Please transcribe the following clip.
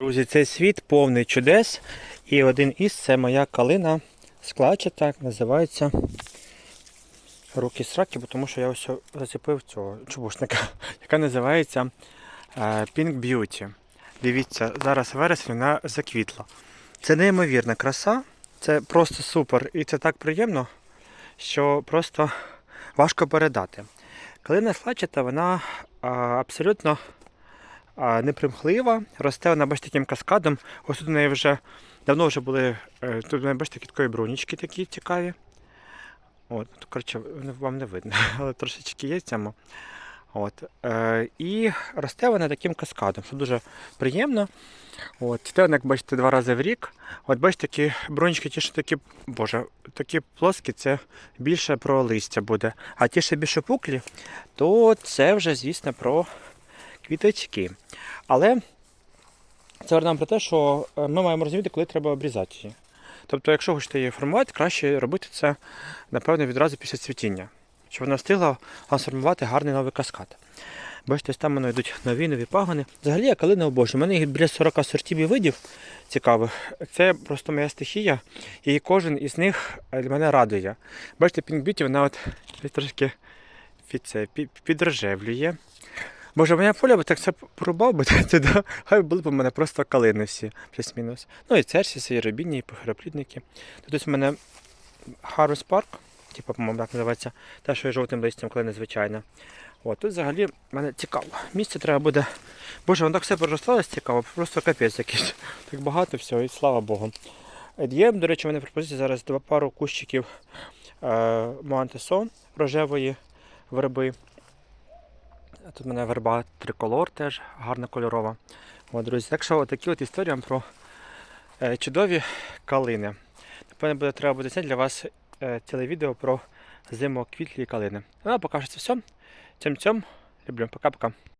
Друзі, цей світ повний чудес. І один із це моя калина складчата, називається руки сраки, тому що я ось зацепив цього чубушника, яка називається е, Pink Beauty. Дивіться, зараз вересень вона заквітла. Це неймовірна краса, це просто супер. І це так приємно, що просто важко передати. Калина складчата, вона абсолютно непримхлива, росте вона, бачите, таким каскадом. Ось тут у неї вже давно вже були, е, тут бачите, такої брунічки такі цікаві. От, ну, коротше, вам не видно, але трошечки є цьому. От, е, і росте вона таким каскадом, що дуже приємно. От, вона, як бачите, два рази в рік. От бачите, такі брунічки, ті, що такі, боже, такі плоскі, це більше про листя буде. А ті, що більше пуклі, то це вже, звісно, про квіточки. Але це говорить нам про те, що е, ми маємо розуміти, коли треба обрізати її. Тобто, якщо хочете її формувати, краще робити це, напевно, відразу після цвітіння, щоб вона встигла сформувати гарний новий каскад. Бачите, там воно йдуть нові нові пагони. Взагалі я калини обожнюю. У мене їх біля 40 сортів і видів цікавих. Це просто моя стихія, і кожен із них е, мене радує. Бачите, Beauty, вона от трошки підрожевлює. Боже, моя поля би так це порубав би, да, хай були б у мене просто калини всі, плюс-мінус. Ну і церсіси, і робінні, і похироплідники. Тут у мене Harvest Park, типу, по-моєму, так називається, те, що є жовтим листям, коли незвичайно. От, тут взагалі в мене цікаво. Місце треба буде. Боже, воно так все проросталось цікаво, просто капець якийсь. Так багато всього, і слава Богу. Є, до речі, в мене пропозиція зараз два пару кущиків е, Моантесон рожевої верби. Тут у мене верба триколор теж гарна кольорова. От, друзі, так що такі от історії про е, чудові калини. Напевно, буде треба буде зняти для вас е, ціле відео про зимоквітлі калини. Ну а поки що це все. Цьом-цьом. Люблю. Пока-пока.